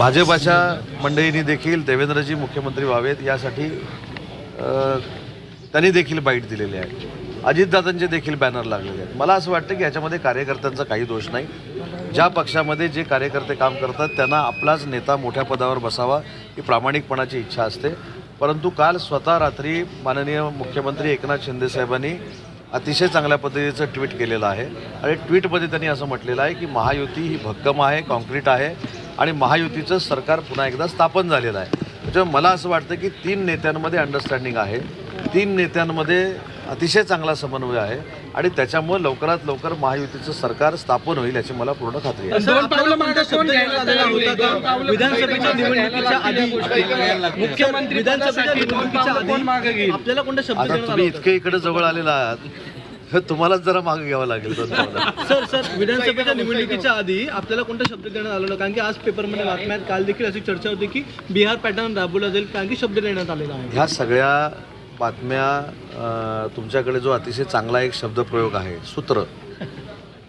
भाजपाच्या मंडळींनी देखील देवेंद्रजी मुख्यमंत्री व्हावेत यासाठी त्यांनी देखील बाईट दिलेली आहे. अजितदादांचे देखील बॅनर लागलेले आहेत. मला असं वाटतं की याच्यामध्ये कार्यकर्त्यांचा काही दोष नाही. ज्या पक्षामध्ये जे कार्यकर्ते काम करतात त्यांना आपलाच नेता मोठ्या पदावर बसावा ही प्रामाणिकपणाची इच्छा असते. परंतु काल स्वतः रात्री माननीय मुख्यमंत्री एकनाथ शिंदेसाहेबांनी अतिशय चांगल्या पद्धतीचं ट्विट केलेलं आहे. आणि ट्विटमध्ये त्यांनी असं म्हटलेलं आहे की महायुती ही भक्कम आहे कॉन्क्रीट आहे. आणि महायुतीचं सरकार पुन्हा एकदा स्थापन झालेलं आहे. त्याच्यामुळे मला असं वाटतं की तीन नेत्यांमध्ये अंडरस्टँडिंग आहे. तीन नेत्यांमध्ये अतिशय चांगला समन्वय आहे. आणि त्याच्यामुळे लवकरात लवकर महायुतीचं सरकार स्थापन होईल याची मला पूर्ण खात्री आहे. आता तुम्ही? इतके इकडे जवळ आलेला आहात. तुम्हालाच जरा मागे घ्यावं लागेल दोन पावलं. सर सर विधानसभेच्या निवडणुकीच्या आधी आपल्याला कोणता शब्द देण्यात आला होता? कारण की आज पेपरमध्ये बातम्या आहेत काल देखील अशी चर्चा होती की बिहार पॅटर्न राबवला जाईल कारण की शब्द देण्यात आलेला आहे ह्या सगळ्या बातम्या अ, तुमच्याकडे जो अतिशय चांगला एक शब्दप्रयोग आहे सूत्र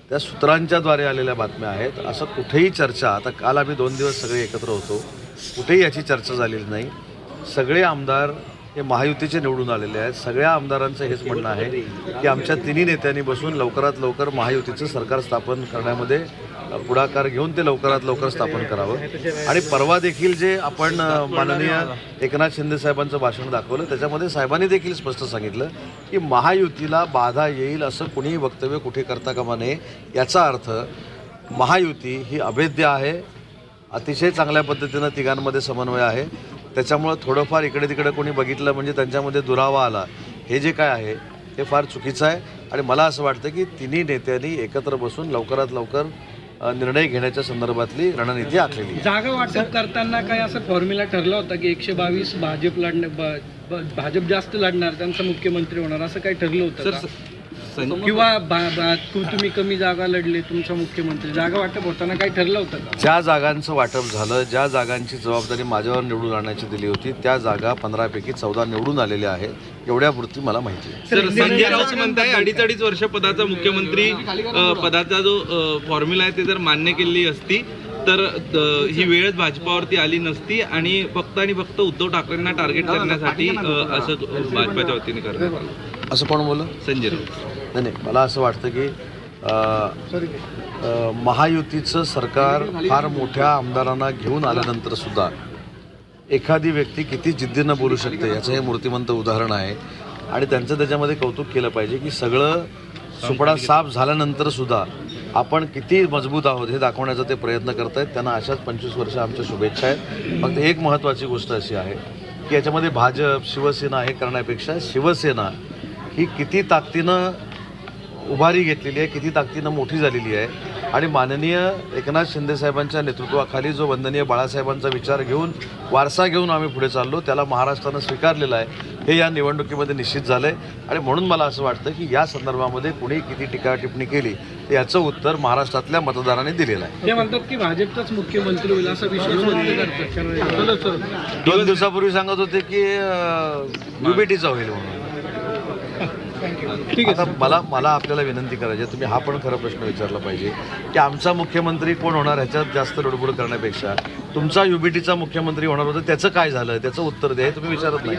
त्या सूत्रांच्याद्वारे आलेल्या बातम्या आहेत असं कुठेही चर्चा आता काल आम्ही दोन दिवस सगळे एकत्र होतो कुठेही याची चर्चा झालेली नाही सगळे आमदार हे महायुतीचे निवडून आलेले आहेत. सगळ्या आमदारांचं हेच म्हणणं आहे की आमच्या तिन्ही नेत्यांनी बसून लवकरात लवकर महायुतीचं सरकार स्थापन करण्यामध्ये पुढाकार घेऊन ते लवकरात लवकर स्थापन करावं. आणि परवा देखील जे आपण माननीय एकनाथ शिंदे साहेबांचं भाषण दाखवलं त्याच्यामध्ये साहेबांनी देखील स्पष्ट सांगितलं की महायुतीला बाधा येईल असं कुणीही वक्तव्य कुठे करता कामा नये याचा अर्थ महायुती ही अभेद्य आहे. अतिशय चांगल्या पद्धतीनं तिघांमध्ये समन्वय आहे. त्याच्यामुळं थोडंफार इकडे तिकडे कोणी बघितलं म्हणजे त्यांच्यामध्ये दुरावा आला. हे जे काय आहे हे फार चुकीचं आहे. आणि मला असं वाटतं की तिन्ही नेत्यांनी एकत्र बसून लवकरात लवकर निर्णय घेण्याच्या संदर्भातली रणनीती आखलेली आहे. जागा वाटप करताना काय असं फॉर्म्युला ठरला होता की एकशे बावीस भाजप ब- भाजप जास्त लढणार त्यांचा मुख्यमंत्री होणार असं काही ठरलं होतं? किंवा तुम्ही कमी जागा लढले तुमचा मुख्यमंत्री. जागा वाटप होताना काही ठरलं होतं का? ज्या जागांचं वाटप झालं ज्या जागांची जबाबदारी माझ्यावर निवडून आणण्याची दिली होती त्या जागा पंधरापैकी चौदा निवडून आलेल्या आहेत एवढ्यापुरती मला माहिती आहे. संजय राऊत म्हणताय अडीच अडीच वर्ष पदाचा मुख्यमंत्री पदाचा जो फॉर्म्युला आहे ते जर मान्य केलेली असती तर ही वेळच भाजपावरती आली नसती आणि फक्त आणि फक्त उद्धव ठाकरेंना टार्गेट करण्यासाठी असं भाजपाच्या वतीने करण्यात आलं. असं कोण बोललं? संजय राऊत. नाही नाही मला असं वाटतं की महायुतीचं सरकार फार मोठ्या आमदारांना घेऊन आल्यानंतर सुद्धा एखादी व्यक्ती किती जिद्दीनं बोलू शकते याचं हे मूर्तिमंत उदाहरण आहे. आणि त्यांचं त्याच्यामध्ये कौतुक केलं पाहिजे की सगळं सुपडा साफ झाल्यानंतर सुद्धा आपण किती मजबूत आहोत हे दाखवण्याचा ते प्रयत्न करत आहेत त्यांना अशाच पंचवीस वर्ष आमच्या शुभेच्छा आहेत. फक्त एक महत्त्वाची गोष्ट अशी आहे की याच्यामध्ये भाजप शिवसेना हे करण्यापेक्षा शिवसेना ही किती ताकदीनं उभारी घेतलेली आहे किती ताकदीनं मोठी झालेली आहे. आणि माननीय एकनाथ शिंदे साहेबांच्या नेतृत्वाखाली जो वंदनीय बाळासाहेबांचा विचार घेऊन वारसा घेऊन आम्ही पुढे चाललो त्याला महाराष्ट्रानं स्वीकारलेलं आहे. हे या निवडणुकीमध्ये निश्चित झालं आहे आणि म्हणून मला असं वाटतं की या संदर्भामध्ये कुणी किती टीका टिप्पणी केली याचं उत्तर महाराष्ट्रातल्या मतदारांनी दिलेलं आहे. ते म्हणतात की भाजपचाच मुख्यमंत्री होईल असा विश्वास दोन दिवसापूर्वी सांगत होते की युबीटीचा होईल म्हणून. आता मला मला आपल्याला विनंती करायची आहे, तुम्ही हा पण खरा प्रश्न विचारला पाहिजे की आमचा मुख्यमंत्री कोण होणार ह्याच्यात जास्त लुडबुड करण्यापेक्षा? तुमचा युबीटीचा मुख्यमंत्री होणार होता त्याचं काय झालं त्याचं उत्तर द्या हे तुम्ही विचारत नाही.